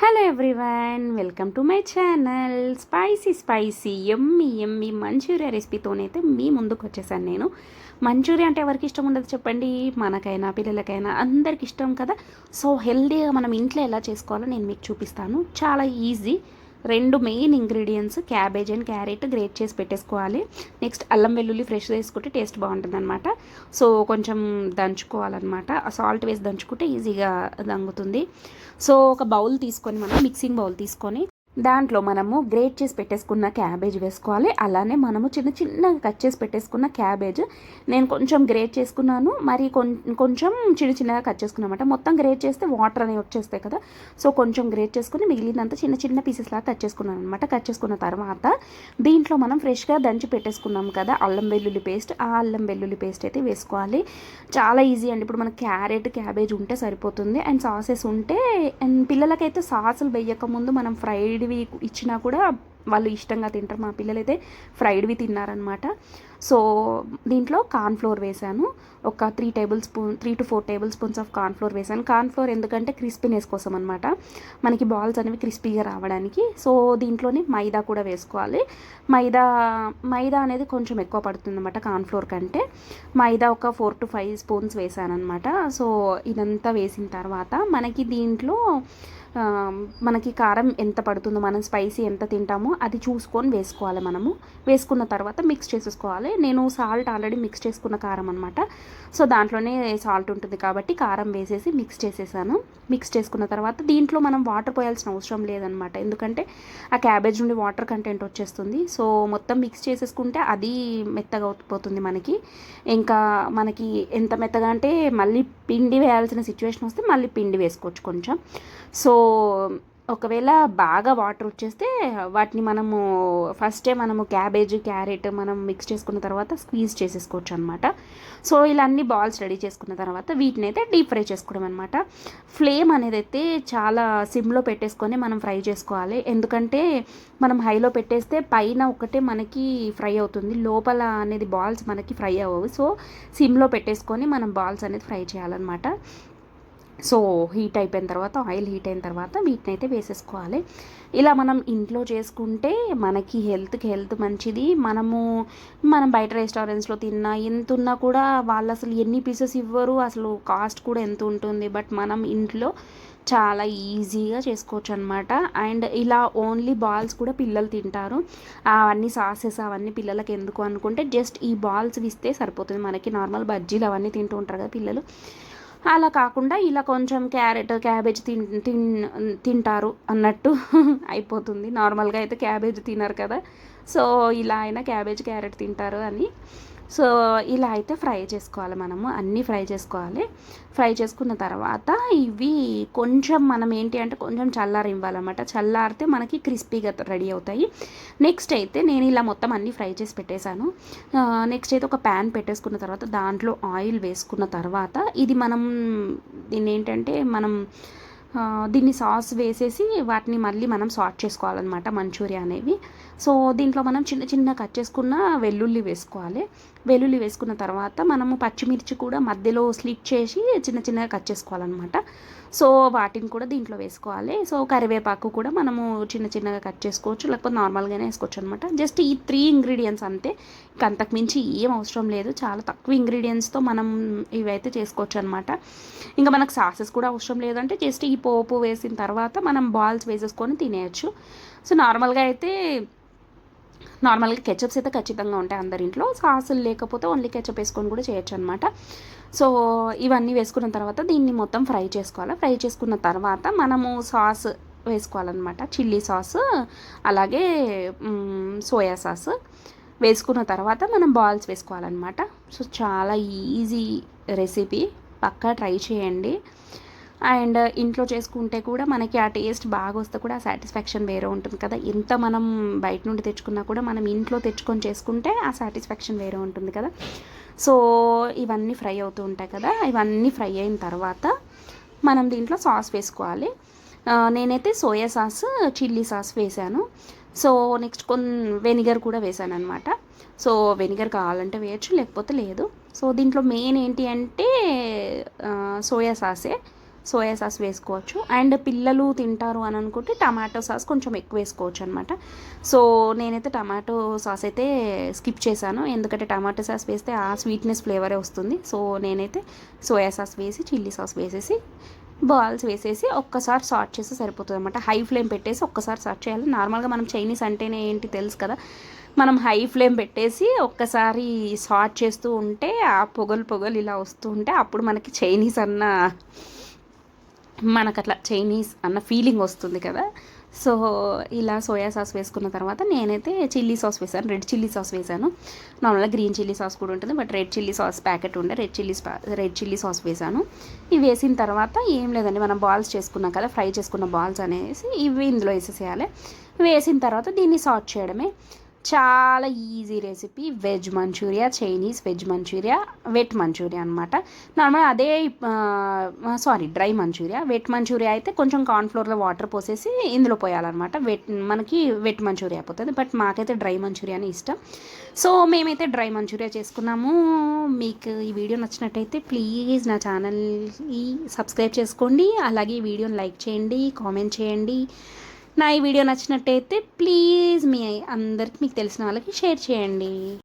Hello everyone welcome to my channel spicy spicy ఎమ్మి ఎమ్మి Manchuria రెసిపీతోనైతే మీ ముందుకు వచ్చేసాను నేను. మంచూరియా అంటే ఎవరికి ఇష్టం ఉండదు చెప్పండి? మనకైనా పిల్లలకైనా అందరికి ఇష్టం కదా? సో హెల్దీగా మనం ఇంట్లో ఎలా చేసుకోవాలో నేను మీకు చూపిస్తాను. చాలా ఈజీ రెండు main ingredients cabbage and carrot grate చేసి పెట్టేసుకోవాలి. నెక్స్ట్ అల్లం వెల్లుల్లి ఫ్రెష్ వేసుకుంటే టేస్ట్ బాగుంటుంది అనమాట సో కొంచెం దంచుకోవాలన్నమాట. సాల్ట్ వేసి దంచుకుంటే ఈజీగా దంగుతుంది. సో ఒక బౌల్ తీసుకొని మనం మిక్సింగ్ బౌల్ తీసుకొని దాంట్లో మనము గ్రేట్ చేసి పెట్టేసుకున్న క్యాబేజ్ వేసుకోవాలి. అలానే మనము చిన్న చిన్నగా కట్ చేసి పెట్టేసుకున్న క్యాబేజ్ నేను కొంచెం గ్రేట్ చేసుకున్నాను. మరి కొంచెం చిన్న చిన్నగా కట్ చేసుకున్నమాట. మొత్తం గ్రేట్ చేస్తే వాటర్ అనేవి వచ్చేస్తాయి కదా. సో కొంచెం గ్రేట్ చేసుకుని మిగిలినంత చిన్న చిన్న పీసెస్ లాగా కట్ చేసుకున్నాను అనమాట కట్ చేసుకున్న తర్వాత దీంట్లో మనం ఫ్రెష్గా దంచి పెట్టేసుకున్నాం కదా. అల్లం వెల్లుల్లి పేస్ట్ ఆ అల్లం వెల్లుల్లి పేస్ట్ అయితే వేసుకోవాలి. చాలా ఈజీ అండి. ఇప్పుడు మనకు క్యారెట్ క్యాబేజ్ ఉంటే సరిపోతుంది. అండ్ సాసెస్ ఉంటే అండ్ పిల్లలకైతే సాసులు వేయక ముందు మనం ఫ్రైడ్ ఇలాంటివి ఇచ్చినా కూడా వాళ్ళు ఇష్టంగా తింటారు. మా పిల్లలైతే ఫ్రైడ్వి తిన్నారనమాట సో దీంట్లో కార్న్ఫ్లోర్ వేసాను. ఒక three tablespoon three to four tablespoons of cornflour వేసాను. కార్న్ఫ్లోర్ ఎందుకంటే క్రిస్పీనెస్ కోసం అనమాట మనకి బాల్స్ అనేవి క్రిస్పీగా రావడానికి. సో దీంట్లోనే మైదా కూడా వేసుకోవాలి. మైదా మైదా అనేది కొంచెం ఎక్కువ పడుతుంది అనమాట కార్న్ఫ్లోర్ కంటే. మైదా ఒక ఫోర్ టు ఫైవ్ స్పూన్స్ వేసాను అనమాట సో ఇదంతా వేసిన తర్వాత మనకి దీంట్లో మనకి కారం ఎంత పడుతుందో మనం స్పైసీ ఎంత తింటామో అది చూసుకొని వేసుకోవాలి మనము. వేసుకున్న తర్వాత మిక్స్ చేసేసుకోవాలి. నేను సాల్ట్ ఆల్రెడీ మిక్స్ చేసుకున్న కారం అనమాట సో దాంట్లోనే సాల్ట్ ఉంటుంది కాబట్టి కారం వేసేసి మిక్స్ చేసేసాను. మిక్స్ చేసుకున్న తర్వాత దీంట్లో మనం వాటర్ పోయాల్సిన అవసరం లేదనమాట ఎందుకంటే ఆ క్యాబేజ్ నుండి వాటర్ కంటెంట్ వచ్చేస్తుంది. సో మొత్తం మిక్స్ చేసేసుకుంటే అది మెత్తగా పోతుంది మనకి. ఇంకా మనకి ఎంత మెత్తగా అంటే మళ్ళీ పిండి వేయాల్సిన సిచ్యువేషన్ వస్తే మళ్ళీ పిండి వేసుకోవచ్చు కొంచెం. సో ఒకవేళ బాగా వాటర్ వచ్చేస్తే వాటిని మనము ఫస్టే మనము క్యాబేజ్ క్యారెట్ మనం మిక్స్ చేసుకున్న తర్వాత స్క్వీజ్ చేసేసుకోవచ్చు అనమాట సో ఇలా అన్ని బాల్స్ రెడీ చేసుకున్న తర్వాత వీటిని అయితే డీప్ ఫ్రై చేసుకోవడం అనమాట ఫ్లేమ్ అనేది అయితే చాలా సిమ్లో పెట్టేసుకొని మనం ఫ్రై చేసుకోవాలి. ఎందుకంటే మనం హైలో పెట్టేస్తే పైన ఒకటే మనకి ఫ్రై అవుతుంది. లోపల అనేది బాల్స్ మనకి ఫ్రై అవ్వవు. సో సిమ్లో పెట్టేసుకొని మనం బాల్స్ అనేది ఫ్రై చేయాలన్నమాట. సో హీట్ అయిపోయిన తర్వాత ఆయిల్ హీట్ అయిన తర్వాత వీటిని అయితే వేసేసుకోవాలి. ఇలా మనం ఇంట్లో చేసుకుంటే మనకి హెల్త్కి హెల్త్ మంచిది. మనము మనం బయట రెస్టారెంట్స్లో తిన్నా ఎంత ఉన్నా కూడా వాళ్ళు అసలు ఎన్ని పీసెస్ ఇవ్వరు అసలు కాస్ట్ కూడా ఎంత ఉంటుంది. బట్ మనం ఇంట్లో చాలా ఈజీగా చేసుకోవచ్చు అనమాట అండ్ ఇలా ఓన్లీ బాల్స్ కూడా పిల్లలు తింటారు. అవన్నీ సాసెస్ అవన్నీ పిల్లలకి ఎందుకు అనుకుంటే జస్ట్ ఈ బాల్స్ ఇస్తే సరిపోతుంది. మనకి నార్మల్ బజ్జీలు అవన్నీ తింటూ ఉంటారు కదా పిల్లలు. అలా కాకుండా ఇలా కొంచెం క్యారెట్ క్యాబేజ్ తిన్ తిన్ తింటారు అన్నట్టు అయిపోతుంది. నార్మల్గా అయితే క్యాబేజ్ తినరు కదా. సో ఇలా అయినా క్యాబేజ్ క్యారెట్ తింటారు అని. సో ఇలా అయితే ఫ్రై చేసుకోవాలి మనము. అన్నీ ఫ్రై చేసుకోవాలి. ఫ్రై చేసుకున్న తర్వాత ఇవి కొంచెం మనం ఏంటి అంటే కొంచెం చల్లారి ఇవ్వాలన్నమాట. చల్లారితే మనకి క్రిస్పీగా రెడీ అవుతాయి. నెక్స్ట్ అయితే నేను ఇలా మొత్తం అన్నీ ఫ్రై చేసి పెట్టేశాను. నెక్స్ట్ అయితే ఒక ప్యాన్ పెట్టేసుకున్న తర్వాత దాంట్లో ఆయిల్ వేసుకున్న తర్వాత ఇది మనం దీన్ని ఏంటంటే మనం దీన్ని సాస్ వేసేసి వాటిని మళ్ళీ మనం సాట్ చేసుకోవాలన్నమాట మంచూరియా అనేవి. సో దీంట్లో మనం చిన్న చిన్న కట్ చేసుకున్న వెల్లుల్లి వేసుకోవాలి. వెల్లుల్లి వేసుకున్న తర్వాత మనము పచ్చిమిర్చి కూడా మధ్యలో స్లిట్ చేసి చిన్న చిన్నగా కట్ చేసుకోవాలన్నమాట. సో వాటిని కూడా దీంట్లో వేసుకోవాలి. సో కరివేపాకు కూడా మనము చిన్న చిన్నగా కట్ చేసుకోవచ్చు లేకపోతే నార్మల్గానే వేసుకోవచ్చు అనమాట జస్ట్ ఈ త్రీ ఇంగ్రీడియంట్స్ అంతే. ఇంక అంతకుమించి ఏం అవసరం లేదు. చాలా తక్కువ ఇంగ్రీడియంట్స్తో మనం ఇవైతే చేసుకోవచ్చు అనమాట ఇంకా మనకు సాసెస్ కూడా అవసరం లేదంటే జస్ట్ ఈ పోపు వేసిన తర్వాత మనం బాల్స్ వేసేసుకొని తినేయచ్చు. సో నార్మల్గా అయితే నార్మల్గా కెచప్స్ అయితే ఖచ్చితంగా ఉంటాయి అందరి ఇంట్లో. సాసులు లేకపోతే ఓన్లీ కెచప్ వేసుకొని కూడా చేయొచ్చు అనమాట సో ఇవన్నీ వేసుకున్న తర్వాత దీన్ని మొత్తం ఫ్రై చేసుకోవాలి. ఫ్రై చేసుకున్న తర్వాత మనము సాస్ వేసుకోవాలన్నమాట. చిల్లీ సాస్ అలాగే సోయా సాస్. వేసుకున్న తర్వాత మనం బాల్స్ వేసుకోవాలన్నమాట. సో చాలా ఈజీ రెసిపీ. పక్కా ట్రై చేయండి. అండ్ ఇంట్లో చేసుకుంటే కూడా మనకి ఆ టేస్ట్ బాగా వస్తే కూడా ఆ సాటిస్ఫాక్షన్ వేరే ఉంటుంది కదా. ఎంత మనం బయట నుండి తెచ్చుకున్నా కూడా మనం ఇంట్లో తెచ్చుకొని చేసుకుంటే ఆ సాటిస్ఫాక్షన్ వేరే ఉంటుంది కదా. సో ఇవన్నీ ఫ్రై అవుతూ ఉంటాయి కదా. ఇవన్నీ ఫ్రై అయిన తర్వాత మనం దీంట్లో సాస్ వేసుకోవాలి. నేనైతే సోయా సాస్ చిల్లీ సాస్ వేసాను. సో నెక్స్ట్ కొన్ని వెనిగర్ కూడా వేసాను అనమాట సో వెనిగర్ కావాలంటే వేయచ్చు లేకపోతే లేదు. సో దీంట్లో మెయిన్ ఏంటి అంటే సోయా సాసే. సోయా సాస్ వేసుకోవచ్చు. అండ్ పిల్లలు తింటారు అని అనుకుంటే టమాటో సాస్ కొంచెం ఎక్కువ వేసుకోవచ్చు అనమాట సో నేనైతే టమాటో సాస్ అయితే స్కిప్ చేశాను. ఎందుకంటే టమాటో సాస్ వేస్తే ఆ స్వీట్నెస్ ఫ్లేవరే వస్తుంది. సో నేనైతే సోయా సాస్ వేసి చిల్లీ సాస్ వేసేసి బాల్స్ వేసేసి ఒక్కసారి సార్ట్ చేస్తే సరిపోతుంది అనమాట హై ఫ్లేమ్ పెట్టేసి ఒక్కసారి సార్ట్ చేయాలి. నార్మల్గా మనం చైనీస్ అంటేనే ఏంటి తెలుసు కదా? మనం హై ఫ్లేమ్ పెట్టేసి ఒక్కసారి సార్ట్ చేస్తూ ఉంటే ఆ పొగలు పొగలు ఇలా వస్తూ ఉంటే అప్పుడు మనకి చైనీస్ అన్న మనకు అట్లా చైనీస్ అన్న ఫీలింగ్ వస్తుంది కదా. సో ఇలా సోయా సాస్ వేసుకున్న తర్వాత నేనైతే చిల్లీ సాస్ వేసాను. రెడ్ చిల్లీ సాస్ వేసాను. నార్మల్గా గ్రీన్ చిల్లీ సాస్ కూడా ఉంటుంది but red chilli sauce packet ఉండే red chilli red chilli sauce వేసాను. ఇవి వేసిన తర్వాత ఏం లేదండి మనం బాల్స్ చేసుకున్నాం కదా ఫ్రై చేసుకున్న బాల్స్ అనేసి ఇవి ఇందులో వేసేసేయాలి. వేసిన తర్వాత దీన్ని సాట్ చేయడమే. చాలా easy recipe veg manchurian Chinese veg manchurian wet manchurian అనమాట నార్మల్ అదే sorry dry manchurian wet manchurian అయితే కొంచెం కార్న్ఫ్లోర్లో వాటర్ పోసేసి ఇందులో పోయాలన్నమాట. వెట్ మనకి వెట్ మంచూరియా అయిపోతుంది. బట్ మాకైతే డ్రై మంచూరియానే ఇష్టం. సో మేమైతే డ్రై మంచూరియా చేసుకున్నాము. మీకు ఈ వీడియో నచ్చినట్టయితే ప్లీజ్ నా ఛానల్ని సబ్స్క్రైబ్ చేసుకోండి. అలాగే ఈ వీడియోని లైక్ చేయండి కామెంట్ చేయండి. నా ఈ వీడియో నచ్చినట్టయితే ప్లీజ్ మీ అందరికి మీకు తెలిసిన వాళ్ళకి షేర్ చేయండి.